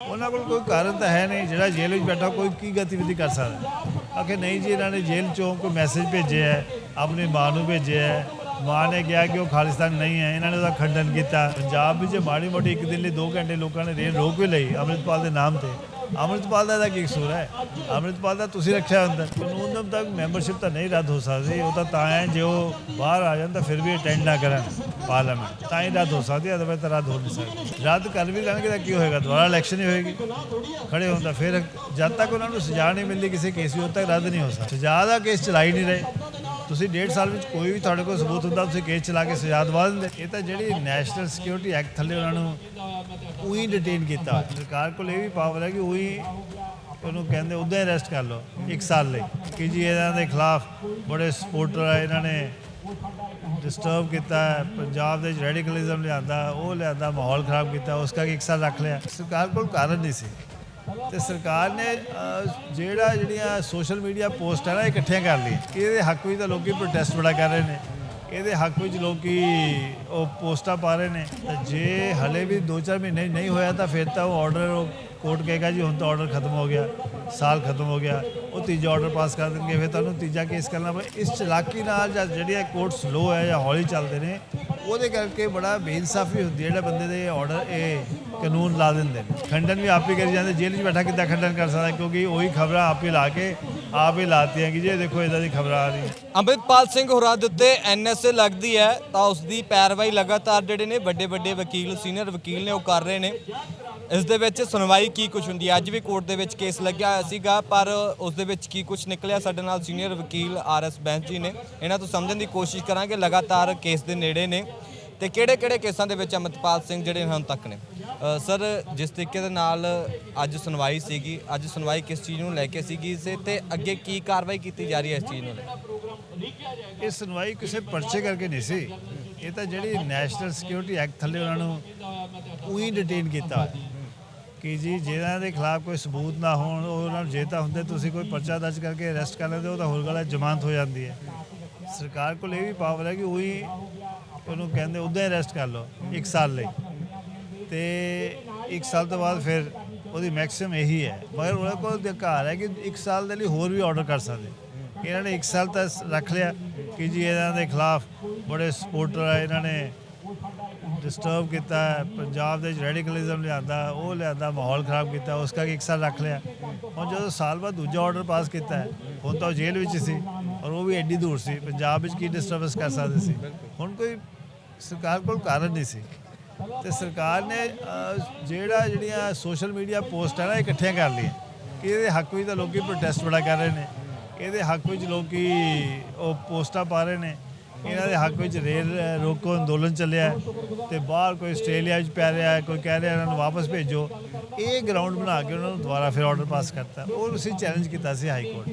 ਉਹਨਾਂ ਕੋਲ ਕੋਈ ਕਾਰਨ ਤਾਂ ਹੈ ਨਹੀਂ, ਜਿਹੜਾ ਜੇਲ੍ਹ ਵਿੱਚ ਬੈਠਾ, ਕੋਈ ਕੀ ਗਤੀਵਿਧੀ ਕਰ ਸਕਦਾ? ਆਖੇ, ਨਹੀਂ ਜੀ, ਇਹਨਾਂ ਨੇ ਜੇਲ੍ਹ ਚੋਂ ਕੋਈ ਮੈਸੇਜ ਭੇਜਿਆ ਹੈ, ਆਪਣੀ ਮਾਂ ਨੂੰ ਭੇਜਿਆ ਹੈ। ਮਾਂ ਨੇ ਕਿਹਾ ਕਿ ਉਹ ਖਾਲਿਸਤਾਨ ਨਹੀਂ ਹੈ। ਇਹਨਾਂ ਨੇ ਉਹਦਾ ਖੰਡਨ ਕੀਤਾ। ਪੰਜਾਬ ਵਿੱਚ ਮਾੜੀ ਮੋਟੀ ਇੱਕ ਦਿਨ ਲਈ 2 ਘੰਟੇ ਲੋਕਾਂ ਨੇ ਰੇਲ ਰੋਕ ਵੀ ਲਈ, ਅੰਮ੍ਰਿਤਪਾਲ ਦੇ ਨਾਮ ਤੇ। ਅੰਮ੍ਰਿਤਪਾਲ ਦਾ ਇਹਦਾ ਕੀ ਕਸੂਰ ਹੈ? ਅੰਮ੍ਰਿਤਪਾਲ ਦਾ ਤੁਸੀਂ ਰੱਖਿਆ ਹੁੰਦਾ। ਕਾਨੂੰਨ ਦੇ ਮੁਤਾਬਕ ਮੈਂਬਰਸ਼ਿਪ ਤਾਂ ਨਹੀਂ ਰੱਦ ਹੋ ਸਕਦੀ। ਉਹ ਤਾਂ ਤਾਂ ਹੈ, ਜੇ ਉਹ ਬਾਹਰ ਆ ਜਾਣ ਤਾਂ ਫਿਰ ਵੀ ਅਟੈਂਡ ਨਾ ਕਰਨ ਪਾਰਲੀਮੈਂਟ ਤਾਂ ਹੀ ਰੱਦ ਹੋ ਸਕਦੀ ਅਦਰਵਾਇਜ਼ ਤਾਂ ਰੱਦ ਹੋ ਨਹੀਂ ਸਕਦੀ। ਰੱਦ ਕਰ ਵੀ ਲੈਣਗੇ ਤਾਂ ਕੀ ਹੋਏਗਾ? ਦੁਬਾਰਾ ਇਲੈਕਸ਼ਨ ਹੀ ਹੋਏਗੀ। ਖੜੇ ਹੁੰਦਾ ਫਿਰ ਜਦ ਤੱਕ ਉਹਨਾਂ ਨੂੰ ਸਜ਼ਾ ਨਹੀਂ ਮਿਲਦੀ ਕਿਸੇ ਕੇਸ ਵੀ ਉਦੋਂ ਤੱਕ ਰੱਦ ਨਹੀਂ ਹੋ ਸਕਦਾ। ਸਜ਼ਾ ਦਾ ਕੇਸ ਚਲਾਈ ਨਹੀਂ ਰਹੇ। ਤੁਸੀਂ ਡੇਢ ਸਾਲ ਵਿੱਚ ਕੋਈ ਵੀ ਤੁਹਾਡੇ ਕੋਲ ਸਬੂਤ ਹੁੰਦਾ, ਤੁਸੀਂ ਕੇਸ ਚਲਾ ਕੇ ਸਜ਼ਾ ਦਵਾ ਦਿੰਦੇ। ਇਹ ਤਾਂ ਜਿਹੜੀ ਨੈਸ਼ਨਲ ਸਿਕਿਉਰਿਟੀ ਐਕਟ ਥੱਲੇ ਉਹਨਾਂ ਨੂੰ ਉਹੀ ਡਿਟੇਨ ਕੀਤਾ। ਸਰਕਾਰ ਕੋਲ ਇਹ ਵੀ ਪਾਵਰ ਹੈ ਕਿ ਉਹੀ ਉਹਨੂੰ ਕਹਿੰਦੇ, ਉਦਾਂ ਹੀ ਅਰੈਸਟ ਕਰ ਲਓ, ਇੱਕ ਸਾਲ ਲਈ। ਕਿ ਜੀ ਇਹਨਾਂ ਦੇ ਖਿਲਾਫ ਬੜੇ ਸਪੋਰਟਰ ਆ, ਇਹਨਾਂ ਨੇ ਡਿਸਟਰਬ ਕੀਤਾ, ਪੰਜਾਬ ਦੇ ਰੈਡੀਕਲਿਜ਼ਮ ਲਿਆਂਦਾ, ਉਹ ਲਿਆਂਦਾ, ਮਾਹੌਲ ਖਰਾਬ ਕੀਤਾ, ਉਸ ਕਰਕੇ ਇੱਕ ਸਾਲ ਰੱਖ ਲਿਆ। ਸਰਕਾਰ ਕੋਲ ਕਾਰਨ ਨਹੀਂ ਸੀ। ਤੇ ਸਰਕਾਰ ਨੇ ਜਿਹੜਾ ਜਿਹੜੀਆਂ ਸੋਸ਼ਲ ਮੀਡੀਆ ਪੋਸਟ ਹੈ ਨਾ ਇਕੱਠੀਆਂ ਕਰ ਲਈ ਇਹਦੇ ਹੱਕ ਵਿੱਚ ਤਾਂ ਲੋਕੀ ਪ੍ਰੋਟੈਸਟ ਬੜਾ ਕਰ ਰਹੇ ਨੇ। ਇਹਦੇ ਹੱਕ ਵਿੱਚ ਲੋਕੀ ਉਹ ਪੋਸਟਾਂ ਪਾ ਰਹੇ ਨੇ। ਜੇ ਹਲੇ ਵੀ 2-4 ਮਹੀਨੇ ਨਹੀਂ ਹੋਇਆ ਤਾਂ ਫਿਰ ਤਾਂ ਉਹ ਆਰਡਰ ਕੋਰਟ ਕਹੇਗਾ ਜੀ, ਹੁਣ ਤਾਂ ਆਰਡਰ ਖਤਮ ਹੋ ਗਿਆ, ਸਾਲ ਖਤਮ ਹੋ ਗਿਆ। ਉਹ ਤੀਜਾ ਆਰਡਰ ਪਾਸ ਕਰ ਦੇਣਗੇ, ਫਿਰ ਤੁਹਾਨੂੰ ਤੀਜਾ ਕੇਸ ਕਰਨਾ ਪਏ ਇਸ ਚਲਾਕੀ ਨਾਲ ਜਾਂ ਜਿਹੜੀਆਂ ਕੋਰਟ ਸਲੋ ਹੈ ਜਾਂ ਹੌਲੀ ਚੱਲਦੇ ਨੇ, ਉਹਦੇ ਕਰਕੇ ਬੜਾ ਬੇਇਨਸਾਫੀ ਹੁੰਦੀ ਹੈ ਜਿਹੜਾ ਬੰਦੇ ਦੇ ਆਰਡਰ ਇਹ ਕਾਨੂੰਨ ਲਾ ਦਿੰਦੇ ਨੇ। ਖੰਡਨ ਵੀ ਆਪ ਹੀ ਕਰੀ ਜਾਂਦੇ, ਜੇਲ੍ਹ 'ਚ ਬੈਠਾ ਕਿੱਦਾਂ ਖੰਡਨ ਕਰ ਸਕਦਾ, ਕਿਉਂਕਿ ਉਹੀ ਖਬਰਾਂ ਆਪ ਹੀ ਲਾ ਕੇ, ਆਪ ਹੀ ਲਾਤੀਆਂ ਕਿ ਜੇ ਦੇਖੋ ਇਦਾਂ ਦੀ ਖਬਰਾਂ ਆ ਰਹੀ ਅੰਮ੍ਰਿਤਪਾਲ ਸਿੰਘ ਹੋਰਾਂ ਦੇ ਉੱਤੇ ਐਨਐਸਏ ਲੱਗਦੀ ਹੈ, ਤਾਂ ਉਸ ਦੀ ਪੈਰਵਾਈ ਲਗਾਤਾਰ ਜਿਹੜੇ ਨੇ ਵੱਡੇ ਵੱਡੇ ਵਕੀਲ, ਸੀਨੀਅਰ ਵਕੀਲ ਨੇ ਉਹ ਕਰ ਰਹੇ ਨੇ। ਇਸ ਦੇ ਵਿੱਚ ਸੁਣਵਾਈ ਕੀ ਕੁਝ ਹੁੰਦੀ ਹੈ? ਅੱਜ ਵੀ ਕੋਰਟ ਦੇ ਵਿੱਚ ਕੇਸ ਲੱਗਿਆ ਹੋਇਆ ਸੀਗਾ, ਪਰ ਉਸ ਦੇ ਵਿੱਚ ਕੀ ਕੁਝ ਨਿਕਲਿਆ? ਸਾਡੇ ਨਾਲ ਸੀਨੀਅਰ ਵਕੀਲ ਆਰਐਸ ਬੈਂਸ ਜੀ ਨੇ। ਇਹਨਾਂ ਤੋਂ ਸਮਝਣ ਦੀ ਕੋਸ਼ਿਸ਼ ਕਰਾਂਗੇ, ਲਗਾਤਾਰ ਕੇਸ ਦੇ ਨੇੜੇ ਨੇ। ਤੇ ਕਿਹੜੇ ਕਿਹੜੇ ਕੇਸਾਂ ਦੇ ਵਿੱਚ ਅੰਮ੍ਰਿਤਪਾਲ ਸਿੰਘ ਜਿਹੜੇ ਹੁਣ ਤੱਕ ਨੇ? ਸਰ, ਜਿਸ ਤਰੀਕੇ ਦੇ ਨਾਲ ਅੱਜ ਸੁਣਵਾਈ ਸੀਗੀ, ਅੱਜ ਸੁਣਵਾਈ ਕਿਸ ਚੀਜ਼ ਨੂੰ ਲੈ ਕੇ ਸੀਗੀ ਸੇ ਤੇ ਅੱਗੇ ਕੀ ਕਾਰਵਾਈ ਕੀਤੀ ਜਾ ਰਹੀ ਹੈ ਇਸ ਚੀਜ਼ ਨੂੰ ਲੈ ਇਹ ਸੁਣਵਾਈ ਕਿਸੇ ਪਰਚੇ ਕਰਕੇ ਨਹੀਂ ਸੀ। ਇਹ ਤਾਂ ਜਿਹੜੀ ਨੈਸ਼ਨਲ ਸਿਕਿਉਰਿਟੀ ਐਕਟ ਥੱਲੇ ਉਹਨਾਂ ਨੂੰ ਉਹੀ ਡਿਟੇਨ ਕੀਤਾ ਕਿ ਜੀ, ਜਿਹਨਾਂ ਦੇ ਖਿਲਾਫ ਕੋਈ ਸਬੂਤ ਨਾ ਹੋਣ ਉਹਨਾਂ ਨੂੰ ਜੇ ਤਾਂ ਹੁੰਦੇ ਤੁਸੀਂ ਕੋਈ ਪਰਚਾ ਦਰਜ ਕਰਕੇ ਅਰੈਸਟ ਕਰ ਲੈਂਦੇ ਉਹ ਤਾਂ ਹੋਰ ਗੱਲ ਹੈ, ਜ਼ਮਾਨਤ ਹੋ ਜਾਂਦੀ ਹੈ। ਸਰਕਾਰ ਕੋਲ ਇਹ ਵੀ ਪਾਵਰ ਹੈ ਕਿ ਉਹੀ ਉਹਨੂੰ ਕਹਿੰਦੇ ਉਦਾਂ ਹੀ ਅਰੈਸਟ ਕਰ ਲਓ, ਇੱਕ ਸਾਲ ਲਈ। ਤੇ ਇੱਕ ਸਾਲ ਤੋਂ ਬਾਅਦ ਫਿਰ ਉਹਦੀ ਮੈਕਸਿਮਮ ਇਹੀ ਹੈ। ਮਗਰ ਉਹਨਾਂ ਕੋਲ ਅਧਿਕਾਰ ਹੈ ਕਿ ਇੱਕ ਸਾਲ ਦੇ ਲਈ ਹੋਰ ਵੀ ਆਰਡਰ ਕਰ ਸਕਦੇ। ਇਹਨਾਂ ਨੇ ਇੱਕ ਸਾਲ ਤਾਂ ਰੱਖ ਲਿਆ ਕਿ ਜੀ ਇਹਨਾਂ ਦੇ ਖਿਲਾਫ ਬੜੇ ਸਪੋਰਟਰ ਆ, ਇਹਨਾਂ ਨੇ ਡਿਸਟਰਬ ਕੀਤਾ, ਪੰਜਾਬ ਦੇ ਰੈਡੀਕਲਿਜ਼ਮ ਲਿਆਂਦਾ, ਉਹ ਲਿਆਂਦਾ, ਮਾਹੌਲ ਖਰਾਬ ਕੀਤਾ, ਉਸ ਕਰਕੇ ਇੱਕ ਸਾਲ ਰੱਖ ਲਿਆ। ਹੁਣ ਜਦੋਂ ਸਾਲ ਬਾਅਦ ਦੂਜਾ ਆਰਡਰ ਪਾਸ ਕੀਤਾ ਹੁਣ ਤਾਂ ਉਹ ਜੇਲ੍ਹ ਵਿੱਚ ਸੀ ਔਰ ਉਹ ਵੀ ਐਡੀ ਦੂਰ ਸੀ, ਪੰਜਾਬ ਵਿੱਚ ਕੀ ਡਿਸਟਰਬੈਂਸ ਕਰ ਸਕਦੇ ਸੀ? ਹੁਣ ਕੋਈ ਸਰਕਾਰ ਕੋਲ ਕਾਰਨ ਨਹੀਂ ਸੀ। ਤੇ ਸਰਕਾਰ ਨੇ ਜਿਹੜਾ ਜਿਹੜੀਆਂ ਸੋਸ਼ਲ ਮੀਡੀਆ ਪੋਸਟ ਹੈ ਨਾ ਇਕੱਠੀਆਂ ਕਰ ਲਈਆਂ। ਕਿ ਇਹਦੇ ਹੱਕ ਵਿੱਚ ਤਾਂ ਲੋਕੀ ਪ੍ਰੋਟੈਸਟ ਬੜਾ ਕਰ ਰਹੇ ਨੇ। ਇਹਦੇ ਹੱਕ ਵਿੱਚ ਲੋਕੀ ਉਹ ਪੋਸਟਾਂ ਪਾ ਰਹੇ ਨੇ। ਇਹਨਾਂ ਦੇ ਹੱਕ ਵਿੱਚ ਰੇਲ ਰੋਕੋ ਅੰਦੋਲਨ ਚੱਲਿਆ ਹੈ। ਤੇ ਬਾਹਰ ਕੋਈ ਆਸਟ੍ਰੇਲੀਆ ਵਿੱਚ ਪੈ ਰਿਹਾ ਹੈ, ਕੋਈ ਕਹਿ ਰਿਹਾ ਇਹਨਾਂ ਨੂੰ ਵਾਪਸ ਭੇਜੋ। ਇਹ ਗਰਾਊਂਡ ਬਣਾ ਕੇ ਉਹਨਾਂ ਨੂੰ ਦੁਬਾਰਾ ਫਿਰ ਆਰਡਰ ਪਾਸ ਕਰਤਾ। ਉਹ ਅਸੀਂ ਚੈਲੰਜ ਕੀਤਾ ਸੀ ਹਾਈ ਕੋਰਟ।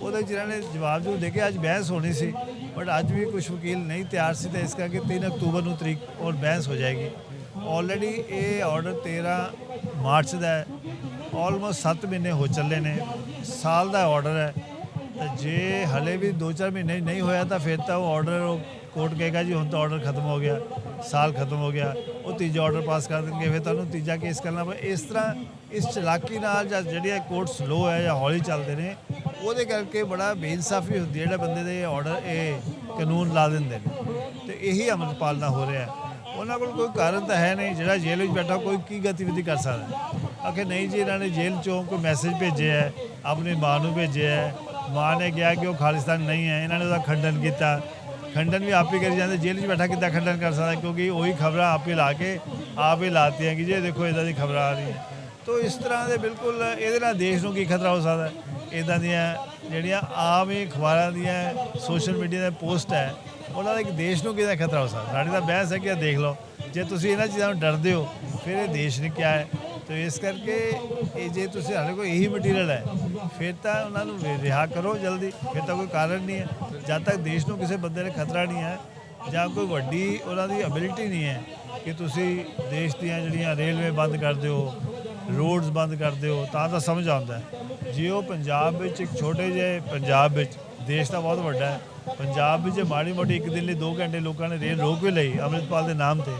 ਉਹਦੇ ਵਿੱਚ ਇਹਨਾਂ ਨੇ ਜਵਾਬ ਜੋ ਦੇ ਕੇ ਅੱਜ ਬਹਿਸ ਹੋਣੀ ਸੀ। ਬਟ ਅੱਜ ਵੀ ਕੁਝ ਵਕੀਲ ਨਹੀਂ ਤਿਆਰ ਸੀ ਤੇ ਇਸ ਕਰਕੇ 3 ਅਕਤੂਬਰ ਨੂੰ ਤਰੀਕ ਔਰ ਬਹਿਸ ਹੋ ਜਾਏਗੀ ਆਲਰੇਡੀ ਇਹ ਆਰਡਰ 13 ਮਾਰਚ ਦਾ ਹੈ ਆਲਮੋਸਟ 7 ਮਹੀਨੇ ਹੋ ਚੱਲੇ ਨੇ ਸਾਲ ਦਾ ਆਰਡਰ ਹੈ ਤੇ ਜੇ ਹਲੇ ਵੀ 2-4 ਮਹੀਨੇ ਨਹੀਂ ਹੋਇਆ ਤਾਂ ਫਿਰ ਤਾਂ ਉਹ ਆਰਡਰ ਕੋਰਟ ਕਹੇਗਾ ਜੀ ਹੁਣ ਤਾਂ ਆਰਡਰ ਖਤਮ ਹੋ ਗਿਆ ਸਾਲ ਖਤਮ ਹੋ ਗਿਆ ਉਹ ਤੀਜਾ ਆਰਡਰ ਪਾਸ ਕਰ ਦੇਣਗੇ ਫਿਰ ਤੁਹਾਨੂੰ ਤੀਜਾ ਕੇਸ ਕਰਨਾ ਪਏ ਇਸ ਤਰ੍ਹਾਂ ਇਸ ਚਲਾਕੀ ਨਾਲ ਜਾਂ ਜਿਹੜੀਆਂ ਕੋਰਟ ਸਲੋ ਹੈ ਜਾਂ ਹੌਲੀ ਚੱਲਦੇ ਨੇ ਉਹਦੇ ਕਰਕੇ ਬੜਾ ਬੇਇਨਸਾਫੀ ਹੁੰਦੀ ਹੈ ਜਿਹੜਾ ਬੰਦੇ ਦੇ ਆਰਡਰ ਇਹ ਕਾਨੂੰਨ ਲਾ ਦਿੰਦੇ ਨੇ। ਤੇ ਇਹੀ ਅਮਲ ਪਾਲਣਾ ਹੋ ਰਿਹਾ ਉਹਨਾਂ ਕੋਲ ਕੋਈ ਕਾਰਨ ਤਾਂ ਹੈ ਨਹੀਂ, ਜਿਹੜਾ ਜੇਲ੍ਹ ਵਿੱਚ ਬੈਠਾ ਕੋਈ ਕੀ ਗਤੀਵਿਧੀ ਕਰ ਸਕਦਾ ਆਖੇ ਨਹੀਂ ਜੀ, ਇਹਨਾਂ ਨੇ ਜੇਲ੍ਹ ਚੋਂ ਕੋਈ ਮੈਸੇਜ ਭੇਜਿਆ ਹੈ, ਆਪਣੀ ਮਾਂ ਨੂੰ ਭੇਜਿਆ ਹੈ। ਮਾਂ ਨੇ ਕਿਹਾ ਕਿ ਉਹ ਖਾਲਿਸਤਾਨ ਨਹੀਂ ਹੈ, ਇਹਨਾਂ ਨੇ ਉਹਦਾ ਖੰਡਨ ਕੀਤਾ। ਖੰਡਨ ਵੀ ਆਪ ਹੀ ਕਰੀ ਜਾਂਦੇ, ਜੇਲ੍ਹ 'ਚ ਬੈਠਾ ਕਿੱਦਾਂ ਖੰਡਨ ਕਰ ਸਕਦਾ ਕਿਉਂਕਿ ਉਹੀ ਖਬਰਾਂ ਆਪ ਹੀ ਲਾ ਕੇ, ਆਪ ਹੀ ਲਾਤੀਆਂ ਕਿ ਜੇ ਦੇਖੋ ਇਦਾਂ ਦੀ ਖਬਰਾਂ ਆ ਰਹੀ ਹੈ ਤੋ ਇਸ ਤਰ੍ਹਾਂ ਦੇ ਬਿਲਕੁਲ ਇਹਦੇ ਨਾਲ ਦੇਸ਼ ਨੂੰ ਕੀ ਖਤਰਾ ਹੋ ਸਕਦਾ ਹੈ? ਇਦਾਂ ਦੀਆਂ ਜਿਹੜੀਆਂ ਆਮ ਹੀ ਅਖਬਾਰਾਂ ਦੀਆਂ ਸੋਸ਼ਲ ਮੀਡੀਆ ਦੇ ਪੋਸਟ ਹੈ, ਉਹਨਾਂ ਦਾ ਇੱਕ ਦੇਸ਼ ਨੂੰ ਕਿਹਦਾ ਖਤਰਾ ਹੋ ਸਕਦਾ? ਸਾਡੀ ਤਾਂ ਬਹਿਸ ਹੈ ਕਿ ਇਹ ਦੇਖ ਲਓ। ਜੇ ਤੁਸੀਂ ਇਹਨਾਂ ਚੀਜ਼ਾਂ ਨੂੰ ਡਰਦੇ ਹੋ, ਫਿਰ ਇਹ ਦੇਸ਼ ਨੇ ਕਿਹਾ ਹੈ। ਤੇ ਇਸ ਕਰਕੇ ਇਹ ਜੇ ਤੁਸੀਂ ਸਾਡੇ ਕੋਲ ਇਹੀ ਮਟੀਰੀਅਲ ਹੈ, ਫਿਰ ਤਾਂ ਉਹਨਾਂ ਨੂੰ ਰਿਹਾ ਕਰੋ ਜਲਦੀ। ਫਿਰ ਤਾਂ ਕੋਈ ਕਾਰਨ ਨਹੀਂ ਹੈ। ਜਦ ਤੱਕ ਦੇਸ਼ ਨੂੰ ਕਿਸੇ ਬੰਦੇ ਨੇ ਖਤਰਾ ਨਹੀਂ ਹੈ, ਜਾਂ ਕੋਈ ਵੱਡੀ ਉਹਨਾਂ ਦੀ ਐਬਿਲਿਟੀ ਨਹੀਂ ਹੈ ਕਿ ਤੁਸੀਂ ਦੇਸ਼ ਦੀਆਂ ਜਿਹੜੀਆਂ ਰੇਲਵੇ ਬੰਦ ਕਰ ਦਿਓ ਰੋਡਸ ਬੰਦ ਕਰ ਦਿਓ, ਤਾਂ ਤਾਂ ਸਮਝ ਆਉਂਦਾ ਹੈ। ਜੇ ਉਹ ਪੰਜਾਬ ਵਿੱਚ ਇੱਕ ਛੋਟੇ ਜਿਹੇ ਪੰਜਾਬ ਵਿੱਚ, ਦੇਸ਼ ਤਾਂ ਬਹੁਤ ਵੱਡਾ ਹੈ, ਪੰਜਾਬ ਵਿੱਚ ਮਾੜੀ ਮੋਟੀ ਇੱਕ ਦਿਨ ਲਈ 2 ਘੰਟੇ ਲੋਕਾਂ ਨੇ ਰੇਲ ਰੋਕ ਵੀ ਲਈ ਅੰਮ੍ਰਿਤਪਾਲ ਦੇ ਨਾਮ ਤੇ,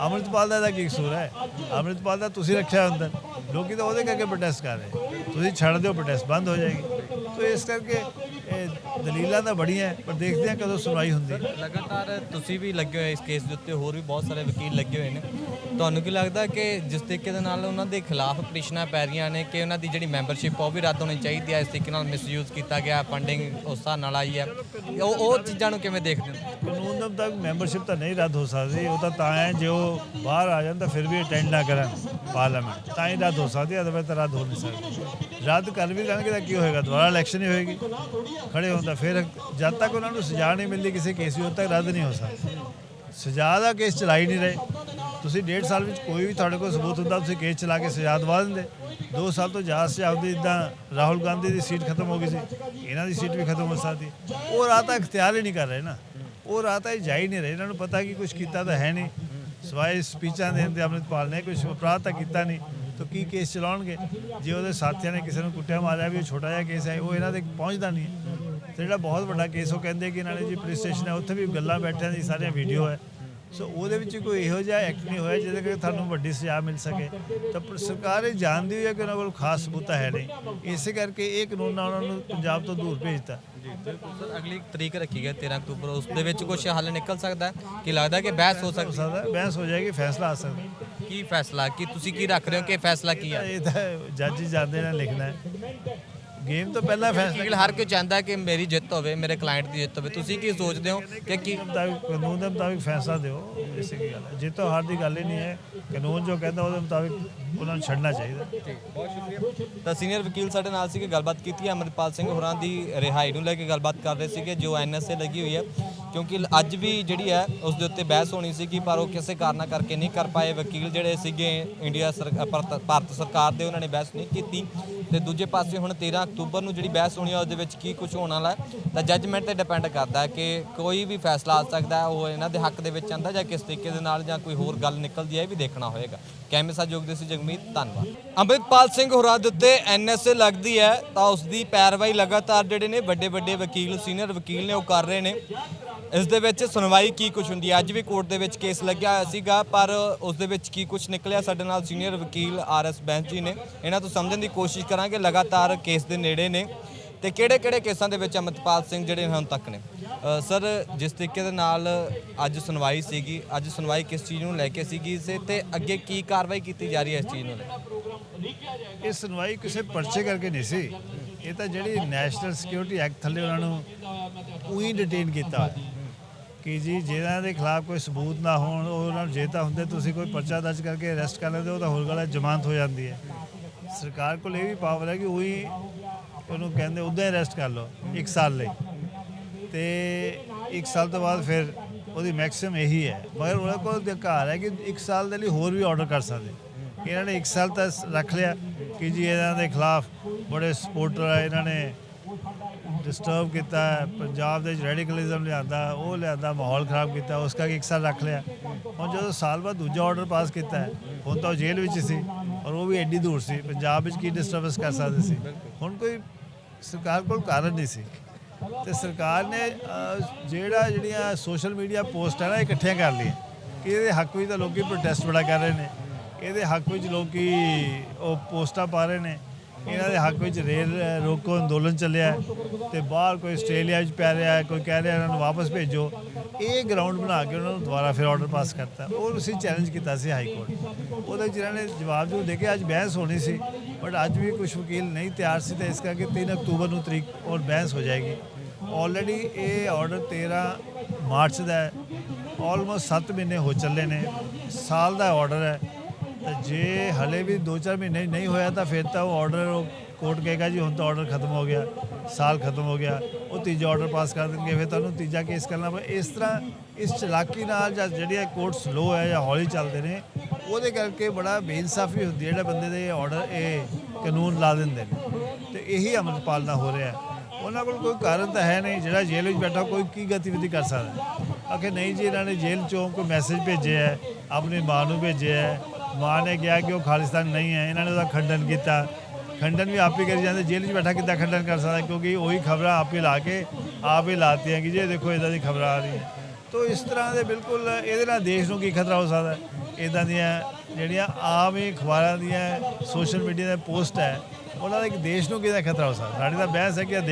ਅੰਮ੍ਰਿਤਪਾਲ ਦਾ ਇਹਦਾ ਕੀ ਕਸੂਰ ਹੈ? ਅੰਮ੍ਰਿਤਪਾਲ ਦਾ ਤੁਸੀਂ ਰੱਖਿਆ ਅੰਦਰ, ਲੋਕੀ ਤਾਂ ਉਹਦੇ ਕਰਕੇ ਪ੍ਰੋਟੈਸਟ ਕਰ ਰਹੇ, ਤੁਸੀਂ ਛੱਡ ਦਿਓ ਪ੍ਰੋਟੈਸਟ ਬੰਦ ਹੋ ਜਾਏਗੀ। ਤੋ ਇਸ ਕਰਕੇ ਇਹ ਦਲੀਲਾਂ ਤਾਂ ਬੜੀਆਂ ਹੈ, ਪਰ ਦੇਖਦੇ ਹਾਂ ਕਦੋਂ ਸੁਣਵਾਈ ਹੁੰਦੀ ਹੈ। ਲਗਾਤਾਰ ਤੁਸੀਂ ਵੀ ਲੱਗੇ ਹੋਏ ਇਸ ਕੇਸ ਦੇ ਉੱਤੇ ਹੋਰ ਵੀ ਬਹੁਤ ਸਾਰੇ ਵਕੀਲ ਲੱਗੇ ਹੋਏ ਨੇ। ਤੁਹਾਨੂੰ ਕੀ ਲੱਗਦਾ ਕਿ ਜਿਸ ਤਰੀਕੇ ਦੇ ਨਾਲ ਉਹਨਾਂ ਦੇ ਖਿਲਾਫ ਪਟੀਸ਼ਨਾਂ ਪੈ ਰਹੀਆਂ ਨੇ ਕਿ ਉਹਨਾਂ ਦੀ ਜਿਹੜੀ ਮੈਂਬਰਸ਼ਿਪ ਉਹ ਵੀ ਰੱਦ ਹੋਣੀ ਚਾਹੀਦੀ ਹੈ ਇਸ ਤਰੀਕੇ ਨਾਲ ਮਿਸਯੂਜ਼ ਕੀਤਾ ਗਿਆ ਫੰਡਿੰਗ ਉਸ ਹਿਸਾਬ ਨਾਲ ਆਈ ਹੈ? ਉਹ ਉਹ ਚੀਜ਼ਾਂ ਨੂੰ ਕਿਵੇਂ ਦੇਖਦੇ ਹੋ? ਕਾਨੂੰਨ ਦੇ ਮੁਤਾਬਿਕ ਮੈਂਬਰਸ਼ਿਪ ਤਾਂ ਨਹੀਂ ਰੱਦ ਹੋ ਸਕਦੀ ਉਹ ਤਾਂ ਤਾਂ ਹੈ ਜੇ ਉਹ ਬਾਹਰ ਆ ਜਾਣ ਤਾਂ ਫਿਰ ਵੀ ਅਟੈਂਡ ਨਾ ਕਰਨ ਪਾਰਲੀਮੈਂਟ ਤਾਂ ਹੀ ਰੱਦ ਹੋ ਸਕਦੀ ਅਦਰਵਾਇਜ਼ ਤਾਂ ਰੱਦ ਹੋ ਨਹੀਂ ਸਕਦੀ। ਰੱਦ ਕਰ ਵੀ ਲੈਣਗੇ ਤਾਂ ਕੀ ਹੋਏਗਾ? ਦੁਬਾਰਾ ਇਲੈਕਸ਼ਨ ਹੀ ਹੋਏਗੀ। ਖੜੇ ਹੋਣ ਤਾਂ ਫਿਰ ਜਦ ਤੱਕ ਉਹਨਾਂ ਨੂੰ ਸਜ਼ਾ ਨਹੀਂ ਮਿਲਦੀ ਕਿਸੇ ਕੇਸ ਵੀ ਉਦੋਂ ਤੱਕ ਰੱਦ ਨਹੀਂ ਹੋ ਸਕਦਾ। ਸਜ਼ਾ ਦਾ ਕੇਸ ਚਲਾਈ ਨਹੀਂ ਰਹੇ। ਤੁਸੀਂ ਡੇਢ ਸਾਲ ਵਿੱਚ ਕੋਈ ਵੀ ਤੁਹਾਡੇ ਕੋਲ ਸਬੂਤ ਹੁੰਦਾ, ਤੁਸੀਂ ਕੇਸ ਚਲਾ ਕੇ ਸਜ਼ਾ ਦਵਾ ਦਿੰਦੇ। 2 ਸਾਲ ਤੋਂ ਜ਼ਿਆਦਾ ਸਜ਼ਾ ਹੁੰਦੀ ਇਦਾਂ ਰਾਹੁਲ ਗਾਂਧੀ ਦੀ ਸੀਟ ਖਤਮ ਹੋ ਗਈ ਸੀ, ਇਹਨਾਂ ਦੀ ਸੀਟ ਵੀ ਖਤਮ ਹੋ ਸਕਦੀ। ਉਹ ਰਾਹ ਤਾਂ ਇਖਤਿਆਰ ਹੀ ਨਹੀਂ ਕਰ ਰਹੇ ਨਾ। ਉਹ ਰਾਹ ਤਾਂ ਇਹ ਜਾ ਹੀ ਨਹੀਂ ਰਹੇ। ਇਹਨਾਂ ਨੂੰ ਪਤਾ ਕਿ ਕੁਝ ਕੀਤਾ ਤਾਂ ਹੈ ਨਹੀਂ। ਸਵਾਏ ਸਪੀਚਾਂ ਦੇਣ ਦੇ ਅੰਮ੍ਰਿਤਪਾਲ ਨੇ ਕੁਝ ਅਪਰਾਧ ਤਾਂ ਕੀਤਾ ਨਹੀਂ। ਤਾਂ ਕੀ ਕੇਸ ਚਲਾਉਣਗੇ? ਜੇ ਉਹਦੇ ਸਾਥੀਆਂ ਨੇ ਕਿਸੇ ਨੂੰ ਕੁੱਟਿਆ, ਮਾਰਿਆ ਵੀ, ਉਹ ਛੋਟਾ ਜਿਹਾ ਕੇਸ ਹੈ, ਉਹ ਇਹਨਾਂ ਦੇ ਪਹੁੰਚਦਾ ਨਹੀਂ ਤੇ ਜਿਹੜਾ ਬਹੁਤ ਵੱਡਾ ਕੇਸ ਉਹ ਕਹਿੰਦੇ ਕਿ ਇਹਨਾਂ ਨੇ ਜੀ ਪੁਲਿਸ ਸਟੇਸ਼ਨ ਹੈ ਉੱਥੇ ਵੀ ਗੱਲਾਂ ਬੈਠਿਆਂ ਦੀ ਸਾਰੀਆਂ ਵੀਡੀਓ ਹੈ। ਸੋ ਉਹਦੇ ਵਿੱਚ ਕੋਈ ਇਹੋ ਜਿਹਾ ਐਕਟ ਨਹੀਂ ਹੋਇਆ ਜਿਹਦੇ ਕਰਕੇ ਤੁਹਾਨੂੰ ਵੱਡੀ ਸਜ਼ਾ ਮਿਲ ਸਕੇ। ਤਾਂ ਸਰਕਾਰ ਇਹ ਜਾਣਦੀ ਹੋਈ ਹੈ ਕਿ ਉਹਨਾਂ ਕੋਲ ਖਾਸ ਸਬੂਤਾਂ ਹੈ ਨਹੀਂ। ਇਸੇ ਕਰਕੇ ਇਹ ਕਾਨੂੰਨ ਨਾਲ ਉਹਨਾਂ ਨੂੰ ਪੰਜਾਬ ਤੋਂ ਦੂਰ ਭੇਜਤਾ। ਜੀ ਸਰ ਅਗਲੀ ਤਰੀਕ ਰੱਖੀ ਗਈ 13 ਅਕਤੂਬਰ। ਉਸ ਦੇ ਵਿੱਚ ਕੁਝ ਹੱਲ ਨਿਕਲ ਸਕਦਾ ਹੈ? ਕਿ ਲੱਗਦਾ ਕਿ ਬਹਿਸ ਹੋ ਸਕਦੀ ਹੈ, ਬਹਿਸ ਹੋ ਜਾਏਗੀ ਫੈਸਲਾ ਆ ਸਕਦਾ। ਕੀ ਫੈਸਲਾ? ਕੀ ਤੁਸੀਂ ਕੀ ਰੱਖ ਰਹੇ ਹੋ? ਕਿ ਫੈਸਲਾ ਕੀ ਹੈ? ਇਹ ਤਾਂ ਜੱਜ ਹੀ ਜਾਣਦੇ ਨੇ ਲਿਖਣਾ ਹੈ। ਗੇਮ ਤੋਂ ਪਹਿਲਾਂ ਫੈਸਲਾ ਵਕੀਲ ਹਰ ਕੋਈ ਚਾਹੁੰਦਾ ਕਿ ਮੇਰੀ ਜਿੱਤ ਹੋਵੇ ਮੇਰੇ ਕਲਾਇੰਟ ਦੀ ਜਿੱਤ ਹੋਵੇ ਤੁਸੀਂ ਕੀ ਸੋਚਦੇ ਹੋ ਕਿ ਕੀ ਕਾਨੂੰਨ ਦੇ ਮੁਤਾਬਿਕ ਕਾਨੂੰਨ ਦੇ ਮੁਤਾਬਿਕ ਫੈਸਲਾ ਦਿਓ ਇਸੇ ਕੀ ਗੱਲ ਹੈ। ਜਿੱਤ ਹਾਰ ਦੀ ਗੱਲ ਹੀ ਨਹੀਂ ਹੈ। ਕਾਨੂੰਨ ਜੋ ਕਹਿੰਦਾ ਉਹਦੇ ਮੁਤਾਬਿਕ ਉਹਨਾਂ ਨੂੰ ਛੱਡਣਾ ਚਾਹੀਦਾ। ਬਹੁਤ ਸ਼ੁਕਰੀਆ। ਤਾਂ ਸੀਨੀਅਰ ਵਕੀਲ ਸਾਡੇ ਨਾਲ ਸੀਗੇ ਗੱਲਬਾਤ ਕੀਤੀ ਹੈ। ਅਮਰਪਾਲ ਸਿੰਘ ਹੋਰਾਂ ਦੀ ਰਿਹਾਈ ਨੂੰ ਲੈ ਕੇ ਗੱਲਬਾਤ ਕਰ ਰਹੇ ਸੀਗੇ ਜੋ ਐਨਐਸਏ ਲੱਗੀ ਹੋਈ ਹੈ। ਕਿਉਂਕਿ ਅੱਜ ਵੀ ਜਿਹੜੀ ਹੈ, ਉਸ ਦੇ ਉੱਤੇ ਬਹਿਸ ਹੋਣੀ ਸੀਗੀ, ਪਰ ਉਹ ਕਿਸੇ ਕਾਰਨਾ ਕਰਕੇ ਨਹੀਂ ਕਰ ਪਾਏ। ਵਕੀਲ ਜਿਹੜੇ ਸੀਗੇ ਇੰਡੀਆ ਸਰਕਾਰ ਭਾਰਤ ਸਰਕਾਰ ਦੇ, ਉਹਨਾਂ ਨੇ ਬਹਿਸ ਨਹੀਂ ਕੀਤੀ। ਤੇ ਦੂਜੇ ਪਾਸੇ ਹੁਣ 13 ਅਕਤੂਬਰ ਨੂੰ ਜਿਹੜੀ ਬਹਿਸ ਹੋਣੀ ਹੈ, ਉਹਦੇ ਵਿੱਚ ਕੀ ਕੁਝ ਹੋਣ ਵਾਲਾ ਤਾਂ ਜੱਜਮੈਂਟ ਤੇ ਡਿਪੈਂਡ ਕਰਦਾ ਕਿ ਕੋਈ ਵੀ ਫੈਸਲਾ ਆ ਸਕਦਾ ਉਹ ਇਹਨਾਂ ਦੇ ਹੱਕ ਦੇ ਵਿੱਚ ਆਂਦਾ ਜਾਂ ਕਿਸ ਤਰੀਕੇ ਦੇ ਨਾਲ ਜਾਂ ਕੋਈ ਹੋਰ ਗੱਲ ਨਿਕਲਦੀ ਹੈ, ਇਹ ਵੀ ਦੇਖਣਾ ਹੋਏਗਾ। ਕੈਮਰੇ ਸਹਿਯੋਗ ਦੇ ਸੀ ਜਗਮੀਤ, ਧੰਨਵਾਦ। ਅੰਮ੍ਰਿਤਪਾਲ ਸਿੰਘ ਹੋਰਾਂ ਦੇ ਉੱਤੇ ਐਨਐਸਏ ਲੱਗਦੀ ਹੈ, ਤਾਂ ਉਸ ਦੀ ਪੈਰਵਾਈ ਲਗਾਤਾਰ ਜਿਹੜੇ ਨੇ ਵੱਡੇ ਵੱਡੇ ਵਕੀਲ ਸੀਨੀਅਰ ਵਕੀਲ ਨੇ ਉਹ ਕਰ ਰਹੇ ਨੇ। ਇਸ ਦੇ ਵਿੱਚ ਸੁਣਵਾਈ ਕੀ ਕੁਝ ਹੁੰਦੀ ਹੈ? ਅੱਜ ਵੀ ਕੋਰਟ ਦੇ ਵਿੱਚ ਕੇਸ ਲੱਗਿਆ ਹੋਇਆ ਸੀਗਾ, ਪਰ ਉਸ ਦੇ ਵਿੱਚ ਕੀ ਕੁਝ ਨਿਕਲਿਆ? ਸਾਡੇ ਨਾਲ ਸੀਨੀਅਰ ਵਕੀਲ ਆਰ ਆਰਐਸ ਬੈਂਸ ਜੀ ਨੇ। ਇਹਨਾਂ ਤੋਂ ਸਮਝਣ ਦੀ ਕੋਸ਼ਿਸ਼ ਕਰਾਂਗੇ। ਲਗਾਤਾਰ ਕੇਸ ਦੇ ਨੇੜੇ ਨੇ। ਤੇ ਕਿਹੜੇ ਕਿਹੜੇ ਕੇਸਾਂ ਦੇ ਵਿੱਚ ਅਮਰਪਾਲ ਸਿੰਘ ਜਿਹੜੇ ਹੁਣ ਤੱਕ ਨੇ? ਸਰ, ਜਿਸ ਤਰੀਕੇ ਦੇ ਨਾਲ ਅੱਜ ਸੁਣਵਾਈ ਸੀਗੀ, ਅੱਜ ਸੁਣਵਾਈ ਕਿਸ ਚੀਜ਼ ਨੂੰ ਲੈ ਕੇ ਸੀਗੀ ਇਸੇ ਤੇ ਅੱਗੇ ਕੀ ਕਾਰਵਾਈ ਕੀਤੀ ਜਾ ਰਹੀ ਹੈ ਇਸ ਚੀਜ਼ ਨੂੰ ਲੈ ਇਹ ਸੁਣਵਾਈ ਕਿਸੇ ਪਰਚੇ ਕਰਕੇ ਨਹੀਂ ਸੀ। ਇਹ ਤਾਂ ਜਿਹੜੀ ਨੈਸ਼ਨਲ ਸਿਕਿਉਰਿਟੀ ਐਕਟ ਥੱਲੇ ਉਹਨਾਂ ਨੂੰ ਉਹੀ ਡਿਟੇਨ ਕੀਤਾ। ਕਿ ਜੀ, ਜਿਹਨਾਂ ਦੇ ਖਿਲਾਫ ਕੋਈ ਸਬੂਤ ਨਾ ਹੋਣ, ਉਹ ਉਹਨਾਂ ਨੂੰ ਜੇ ਤਾਂ ਹੁੰਦੇ, ਤੁਸੀਂ ਕੋਈ ਪਰਚਾ ਦਰਜ ਕਰਕੇ ਅਰੈਸਟ ਕਰ ਲੈਂਦੇ ਉਹ ਤਾਂ ਹੋਰ ਗੱਲ ਹੈ, ਜ਼ਮਾਨਤ ਹੋ ਜਾਂਦੀ ਹੈ। ਸਰਕਾਰ ਕੋਲ ਇਹ ਵੀ ਪਾਵਰ ਹੈ ਕਿ ਉਹੀ ਉਹਨੂੰ ਕਹਿੰਦੇ, ਉਦਾਂ ਹੀ ਅਰੈਸਟ ਕਰ ਲਓ 1 ਸਾਲ ਲਈ। ਤੇ 1 ਸਾਲ ਤੋਂ ਬਾਅਦ ਫਿਰ ਉਹਦੀ ਮੈਕਸਿਮਮ ਇਹੀ ਹੈ। ਮਗਰ ਉਹਨਾਂ ਕੋਲ ਅਧਿਕਾਰ ਹੈ ਕਿ 1 ਸਾਲ ਦੇ ਲਈ ਹੋਰ ਵੀ ਆਰਡਰ ਕਰ ਸਕਦੇ। ਇਹਨਾਂ ਨੇ 1 ਸਾਲ ਤੱਕ ਰੱਖ ਲਿਆ ਕਿ ਜੀ, ਇਹਨਾਂ ਦੇ ਖਿਲਾਫ ਬੜੇ ਸਪੋਰਟਰ ਆ, ਇਹਨਾਂ ਨੇ ਡਿਸਟਰਬ ਕੀਤਾ ਪੰਜਾਬ ਦੇ ਵਿੱਚ ਰੈਡੀਕਲਿਜ਼ਮ ਲਿਆਂਦਾ, ਉਹ ਲਿਆਂਦਾ, ਮਾਹੌਲ ਖਰਾਬ ਕੀਤਾ, ਉਸ ਕਰਕੇ ਇੱਕ ਸਾਲ ਰੱਖ ਲਿਆ। ਹੁਣ ਜਦੋਂ ਸਾਲ ਬਾਅਦ ਦੂਜਾ ਆਰਡਰ ਪਾਸ ਕੀਤਾ ਹੁਣ ਤਾਂ ਉਹ ਜੇਲ੍ਹ ਵਿੱਚ ਸੀ ਔਰ ਉਹ ਵੀ ਐਡੀ ਦੂਰ ਸੀ, ਪੰਜਾਬ ਵਿੱਚ ਕੀ ਡਿਸਟਰਬੈਂਸ ਕਰ ਸਕਦੇ ਸੀ? ਹੁਣ ਕੋਈ ਸਰਕਾਰ ਕੋਲ ਕਾਰਨ ਨਹੀਂ ਸੀ। ਤੇ ਸਰਕਾਰ ਨੇ ਜਿਹੜਾ ਜਿਹੜੀਆਂ ਸੋਸ਼ਲ ਮੀਡੀਆ ਪੋਸਟ ਹੈ ਨਾ ਇਕੱਠੀਆਂ ਕਰ ਲਈਆਂ। ਕਿ ਇਹਦੇ ਹੱਕ ਵਿੱਚ ਤਾਂ ਲੋਕੀ ਪ੍ਰੋਟੈਸਟ ਬੜਾ ਕਰ ਰਹੇ ਨੇ। ਇਹਦੇ ਹੱਕ ਵਿੱਚ ਲੋਕੀ ਉਹ ਪੋਸਟਾਂ ਪਾ ਰਹੇ ਨੇ। ਇਹਨਾਂ ਦੇ ਹੱਕ ਵਿੱਚ ਰੇਲ ਰੋਕੋ ਅੰਦੋਲਨ ਚੱਲਿਆ ਹੈ ਤੇ ਬਾਹਰ ਕੋਈ ਆਸਟ੍ਰੇਲੀਆ ਵਿੱਚ ਪੈ ਰਿਹਾ ਹੈ, ਕੋਈ ਕਹਿ ਰਿਹਾ ਇਹਨਾਂ ਨੂੰ ਵਾਪਸ ਭੇਜੋ। ਇਹ ਗਰਾਊਂਡ ਬਣਾ ਕੇ ਉਹਨਾਂ ਨੂੰ ਦੁਬਾਰਾ ਫਿਰ ਆਰਡਰ ਪਾਸ ਕਰਤਾ। ਉਹ ਅਸੀਂ ਚੈਲੰਜ ਕੀਤਾ ਸੀ ਹਾਈ ਕੋਰਟ ਉਹਦੇ ਜਿਹਨਾਂ ਨੇ ਜਵਾਬ ਜੋ ਦੇ ਕੇ ਅੱਜ ਬਹਿਸ ਹੋਣੀ ਸੀ ਬਟ ਅੱਜ ਵੀ ਕੁਝ ਵਕੀਲ ਨਹੀਂ ਤਿਆਰ ਸੀ ਤੇ ਇਸ ਕਰਕੇ 3 ਅਕਤੂਬਰ ਨੂੰ ਤਰੀਕ ਔਰ ਬਹਿਸ ਹੋ ਜਾਏਗੀ। ਆਲਰੇਡੀ ਇਹ ਆਰਡਰ 13 ਮਾਰਚ ਦਾ ਹੈ। ਆਲਮੋਸਟ 7 ਮਹੀਨੇ ਹੋ ਚੱਲੇ ਨੇ। ਸਾਲ ਦਾ ਆਰਡਰ ਹੈ। ਤੇ ਜੇ ਹਲੇ ਵੀ 2-4 ਮਹੀਨੇ ਨਹੀਂ ਹੋਇਆ ਤਾਂ ਫਿਰ ਤਾਂ ਉਹ ਆਰਡਰ ਉਹ ਕੋਰਟ ਕਹੇਗਾ ਜੀ, ਹੁਣ ਤਾਂ ਆਰਡਰ ਖਤਮ ਹੋ ਗਿਆ, ਸਾਲ ਖਤਮ ਹੋ ਗਿਆ, ਉਹ ਤੀਜਾ ਆਰਡਰ ਪਾਸ ਕਰ ਦੇਣਗੇ, ਫਿਰ ਤੁਹਾਨੂੰ ਤੀਜਾ ਕੇਸ ਕਰਨਾ ਪਏ ਇਸ ਤਰ੍ਹਾਂ ਇਸ ਚਲਾਕੀ ਨਾਲ ਜਾਂ ਜਿਹੜੀਆਂ ਕੋਰਟ ਸਲੋ ਹੈ ਜਾਂ ਹੌਲੀ ਚੱਲਦੇ ਨੇ, ਉਹਦੇ ਕਰਕੇ ਬੜਾ ਬੇਇਨਸਾਫੀ ਹੁੰਦੀ ਹੈ, ਜਿਹੜਾ ਬੰਦੇ ਦੇ ਆਰਡਰ ਇਹ ਕਾਨੂੰਨ ਲਾ ਦਿੰਦੇ ਨੇ। ਤੇ ਇਹੀ ਅਮਰਪਾਲ ਪਾਲਣਾ ਹੋ ਰਿਹਾ ਉਹਨਾਂ ਕੋਲ ਕੋਈ ਕਾਰਨ ਤਾਂ ਹੈ ਨਹੀਂ, ਜਿਹੜਾ ਜੇਲ੍ਹ ਵਿੱਚ ਬੈਠਾ, ਕੋਈ ਕੀ ਗਤੀਵਿਧੀ ਕਰ ਸਕਦਾ। ਆਖੇ, ਨਹੀਂ ਜੀ, ਇਹਨਾਂ ਨੇ ਜੇਲ੍ਹ ਚੋਂ ਕੋਈ ਮੈਸੇਜ ਭੇਜਿਆ ਹੈ, ਆਪਣੀ ਮਾਂ ਨੂੰ ਭੇਜਿਆ ਹੈ ਮਾਂ ਨੇ ਕਿਹਾ ਕਿ ਉਹ ਖਾਲਿਸਤਾਨ ਨਹੀਂ ਹੈ। ਇਹਨਾਂ ਨੇ ਉਹਦਾ ਖੰਡਨ ਕੀਤਾ। ਖੰਡਨ ਵੀ ਆਪੇ ਕਰੀ ਜਾਂਦੇ। ਜੇਲ੍ਹ 'ਚ ਬੈਠਾ ਕਿੱਦਾਂ ਖੰਡਨ ਕਰ ਸਕਦਾ? ਕਿਉਂਕਿ ਉਹੀ ਖਬਰਾਂ ਆਪੇ ਲਾ ਕੇ, ਆਪ ਹੀ ਲਾਤੀਆਂ ਕਿ ਜੇ ਦੇਖੋ ਇਦਾਂ ਦੀ ਖਬਰਾਂ ਆ ਰਹੀਆਂ। ਤੋ ਇਸ ਤਰ੍ਹਾਂ ਦੇ ਬਿਲਕੁਲ ਇਹਦੇ ਨਾਲ ਦੇਸ਼ ਨੂੰ ਕੀ ਖਤਰਾ ਹੋ ਸਕਦਾ? ਹੈ? ਇਦਾਂ ਦੀਆਂ ਜਿਹੜੀਆਂ ਆਮ ਹੀ ਅਖਬਾਰਾਂ ਦੀਆਂ, ਸੋਸ਼ਲ ਮੀਡੀਆ ਦੇ ਪੋਸਟ ਹੈ, ਉਹਨਾਂ ਦਾ ਇੱਕ ਦੇਸ਼ ਨੂੰ ਕਿਹਦਾ ਖਤਰਾ ਹੋ ਸਕਦਾ? ਸਾਡੀ ਤਾਂ ਬਹਿਸ ਹੈ ਕਿ ਇਹ